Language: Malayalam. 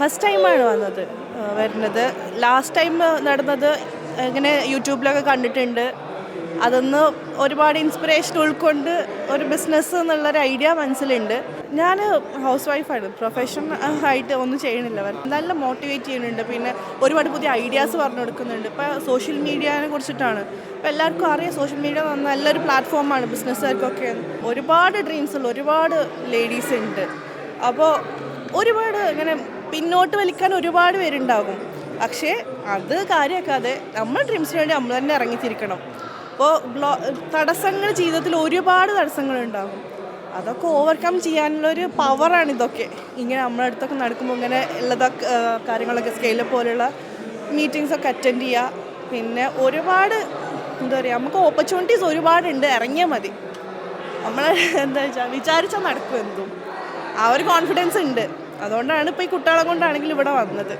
ഫസ്റ്റ് ടൈമാണ് വന്നത് വരുന്നത്. ലാസ്റ്റ് ടൈം നടന്നത് ഇങ്ങനെ യൂട്യൂബിലൊക്കെ കണ്ടിട്ടുണ്ട്. അതൊന്ന് ഒരുപാട് ഇൻസ്പിറേഷൻ ഉൾക്കൊണ്ട് ഒരു ബിസിനസ് എന്നുള്ളൊരു ഐഡിയ മനസ്സിലുണ്ട്. ഞാൻ ഹൗസ് വൈഫാണ് പ്രൊഫഷൻ ആയിട്ട് ഒന്നും ചെയ്യണില്ല. നല്ല മോട്ടിവേറ്റ് ചെയ്യുന്നുണ്ട്. പിന്നെ ഒരുപാട് പുതിയ ഐഡിയാസ് പറഞ്ഞു കൊടുക്കുന്നുണ്ട്. ഇപ്പോൾ സോഷ്യൽ മീഡിയനെ കുറിച്ചിട്ടാണ്. ഇപ്പോൾ എല്ലാവർക്കും അറിയാം സോഷ്യൽ മീഡിയ നല്ലൊരു പ്ലാറ്റ്ഫോമാണ് ബിസിനസ്സുകാർക്കൊക്കെ ഒരുപാട് ഡ്രീംസ് ഉള്ള ഒരുപാട് ലേഡീസ് ഉണ്ട് അപ്പോൾ ഒരുപാട് ഇങ്ങനെ പിന്നോട്ട് വലിക്കാൻ ഒരുപാട് പേരുണ്ടാകും. പക്ഷേ അത് കാര്യമാക്കാതെ നമ്മൾ ഡ്രീംസിന് വേണ്ടി നമ്മൾ തന്നെ ഇറങ്ങിത്തിരിക്കണം. അപ്പോൾ ബ്ലോ തടസ്സങ്ങൾ ജീവിതത്തിൽ ഒരുപാട് തടസ്സങ്ങളുണ്ടാകും. അതൊക്കെ ഓവർകം ചെയ്യാനുള്ളൊരു പവറാണ് ഇതൊക്കെ. ഇങ്ങനെ നമ്മുടെ അടുത്തൊക്കെ നടക്കുമ്പോൾ ഇങ്ങനെ ഉള്ളതൊക്കെ കാര്യങ്ങളൊക്കെ സ്കെയിലെ പോലുള്ള മീറ്റിങ്സൊക്കെ അറ്റൻഡ് ചെയ്യുക പിന്നെ ഒരുപാട് എന്താ പറയുക നമുക്ക് ഓപ്പർച്യൂണിറ്റീസ് ഒരുപാടുണ്ട്. ഇറങ്ങിയാൽ മതി. നമ്മൾ എന്താ വെച്ചാൽ വിചാരിച്ചാൽ നടക്കും എന്തും. ആ ഒരു കോൺഫിഡൻസ് ഉണ്ട്. അതുകൊണ്ടാണ് ഇപ്പൊ ഈ കുട്ടികളെ കൊണ്ടാണെങ്കിലും ഇവിടെ വന്നത്.